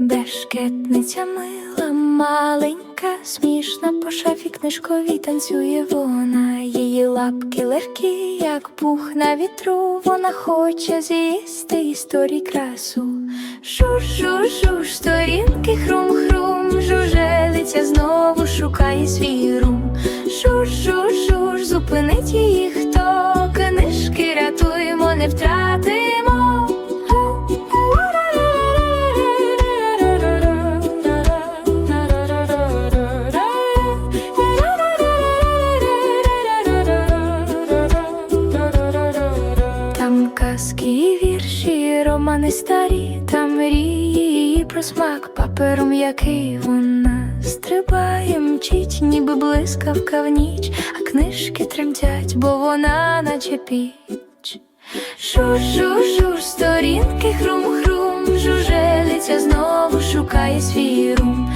Бешкетниця мила, маленька, смішна по шафі книжковій танцює вона. Її лапки легкі, як пух на вітру. Вона хоче з'їсти історій красу. Жуж-жуж-жуж, сторінки хрум-хрум, знову шукає свій рум. Жуж-жуж-жуж, зупинить її хто, книжки рятуємо, не втратимо. Там казки вірші, романи старі, там мрії про смак папером, який вона стрибає, мчить, ніби блискавка в ніч, а книжки тремтять, бо вона наче піч. Жур, жур, жур, сторінки хрум-хрум, жужелиця знову шукає свій рум.